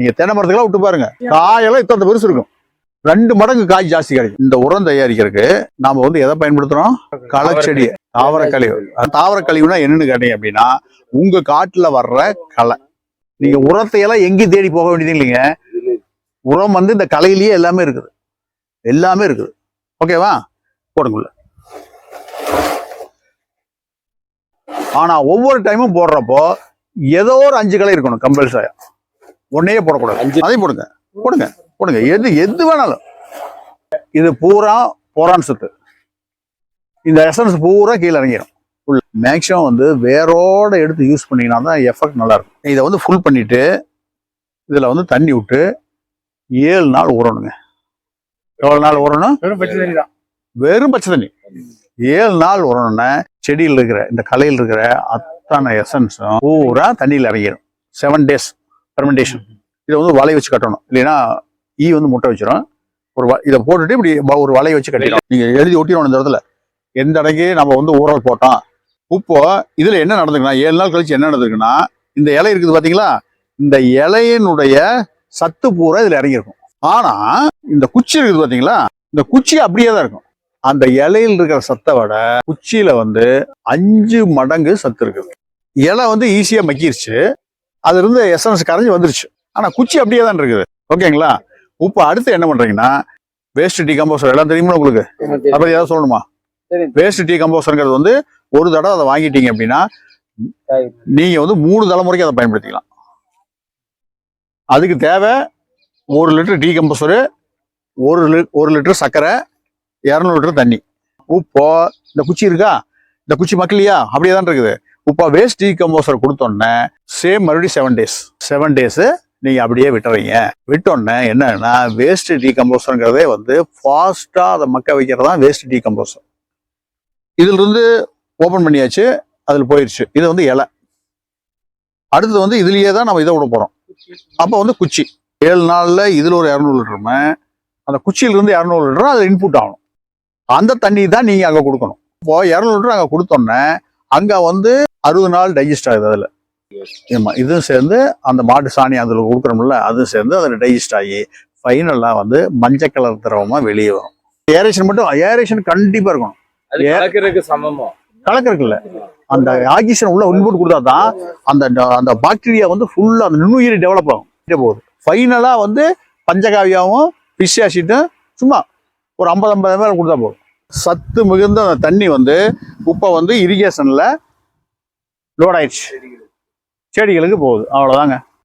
நீங்க தென்னை மரத்துக்கெல்லாம் விட்டு பாருங்க. காயெல்லாம் இத்தனை பெருசு இருக்கும். ரெண்டு மடங்கு காய் ஜாஸ்தி கிடைக்கும். இந்த உரம் தயாரிக்கிறதுக்கு நாம வந்து எதை பயன்படுத்துறோம்? களச்செடி தாவர கழிவு தாவர கழிவுனா என்னன்னு கேட்டீங்க அப்படின்னா உங்க காட்டுல வர்ற களை. நீங்க உரத்தை எல்லாம் எங்கேயும் தேடி போக வேண்டியது இல்லைங்க. உரம் வந்து இந்த கலையிலேயே எல்லாமே இருக்குது. எல்லாமே இருக்குது. ஓகேவா போடுங்குள்ள ஆனா ஒவ்வொரு டைமும் போடுறப்போ ஏதோ ஒரு அஞ்சு களை இருக்கணும் கம்பல்சரியா ஒன்னையே போடக்கூடாது. அதையும் போடுங்க. போடுங்க. போடுங்க. எது எது வேணாலும். இது பூரா போரான் சத்து. இந்த எசன்ஸ் பூரா கீழே இறங்கிடும் ஃபுல் மேக்ஸிமம் வந்து வேரோட எடுத்து யூஸ் பண்ணீங்கன்னா தான் எஃபெக்ட் நல்லா இருக்கும் இதை வந்து ஃபுல் பண்ணிட்டு இதுல வந்து தண்ணி விட்டு ஏழு நாள் ஊறணுங்க. எவ்வளவு நாள் ஊறணும்? வெறும் பச்சை தண்ணி தான். வெறும் பச்சை தண்ணி. ஏழு நாள் உரணுன்னா செடியில் இருக்கிற இந்த கலையில் இருக்கிற அத்தனை எசன்ஸும் பூரா தண்ணியில் இறங்கிடும் செவன் டேஸ் ஃபெர்மெண்டேஷன் இதை வந்து வலை வச்சு கட்டணும். இல்லைன்னா ஈ வந்து முட்டை வச்சிடும் ஒரு இதை போட்டுட்டு இப்படி ஒரு வலையை வச்சு கட்டிடும். நீங்க எழுதி ஒட்டிடணும் இந்த இடத்துல. எந்த இடங்கி நம்ம வந்து ஊறல் போட்டோம். இப்போ இதுல என்ன நடந்திருக்குன்னா ஏழு நாள் கழிச்சு என்ன நடந்திருக்குன்னா இந்த இலை இருக்குது பாத்தீங்களா? இந்த இலையினுடைய சத்து பூரா இதுல இறங்கியிருக்கும். ஆனா இந்த குச்சி இருக்குது பாத்தீங்களா? இந்த குச்சி அப்படியே தான் இருக்கும். அந்த இலையில் இருக்கிற சத்தை விட குச்சியில வந்து அஞ்சு மடங்கு சத்து இருக்குது. இலை வந்து ஈஸியா மக்கிருச்சு. அதுல இருந்து எசன்ஸ் கரைஞ்சு வந்துருச்சு. ஆனா குச்சி அப்படியே தான் இருக்குது. ஓகேங்களா? இப்போ அடுத்து என்ன பண்றீங்கன்னா வேஸ்ட் டீகம்போசர் எல்லாம் தெரியுமா உங்களுக்கு? அப்படி ஏதாவது சொல்லணுமா. வேஸ்ட் டீகம்போசர்ங்கிறது வந்து ஒரு தடவை அதை வாங்கிட்டீங்க அப்படின்னா நீங்க வந்து மூணு தலைமுறைக்கு அதை பயன்படுத்திக்கலாம். அதுக்கு தேவை ஒரு லிட்டர் டீ கம்போசரு ஒரு ஒரு லிட்டர் சர்க்கரை இரநூறு லிட்டர் தண்ணி. உப்போ இந்த குச்சி இருக்கா? இந்த குச்சி மக்களியா அப்படியே தான் இருக்குது. இப்போ வேஸ்ட் டீ கம்போசர் கொடுத்தோன்னே சேம் மறுபடியும் செவன் டேஸ் செவன் டேஸு நீங்கள் அப்படியே விட்டுறீங்க. விட்டோன்னே என்னன்னா வேஸ்ட் டீ கம்போசருங்கிறதே வந்து ஃபாஸ்ட்டாக அதை மக்க வைக்கிறது தான் வேஸ்ட் டீ கம்போசர் இதுல ஓப்பன் பண்ணியாச்சு அதில் போயிடுச்சு இது வந்து இலை. அடுத்தது வந்து இதுலேயே தான் நம்ம இதை விட போகிறோம் அப்போ வந்து குச்சி. ஏழு நாளில் இதில் ஒரு இரநூறு லிட்டருமே அந்த குச்சியிலிருந்து இரநூறு லிட்டரும் அது இன்புட் ஆகணும். அந்த தண்ணி தான் நீங்கள் அங்கே கொடுக்கணும். இப்போ இரநூறு லிட்டர் அங்கே கொடுத்தோன்னே அங்க வந்து அறுபது நாள் டைஜஸ்ட் ஆகுது அதுல. ஆமா இதுவும் சேர்ந்து அந்த மாட்டு சாணி அதுல கொடுக்குறோம்ல அதுவும் சேர்ந்து அதுல டைஜஸ்ட் ஆகி ஃபைனலா வந்து மஞ்சள் கலர் திரவமா வெளியே வரும். ஏரேஷன் மட்டும் ஏரேஷன் கண்டிப்பா இருக்கணும். கலக்கிறதுக்கு சமமா? கலக்கறதுல அந்த ஆக்சிஜன் உள்ள இன்புட் கொடுத்தா தான் அந்த அந்த பாக்டீரியா வந்து ஃபுல்லா அந்த நுண்ணுயிரி டெவலப் ஆகும். போகுது. ஃபைனலா வந்து பஞ்சகாவியாவும் ஃபிஷ் ஆசிட்டும் சும்மா ஒரு ஐம்பது ஐம்பது ml கொடுத்தா போதும். சத்து மிகுந்த தண்ணி வந்து இப்போ வந்து இரிகேஷன்ல லோட் ஆயிடுச்சு. செடிகளுக்கு போகுது. அவ்வளவுதாங்க.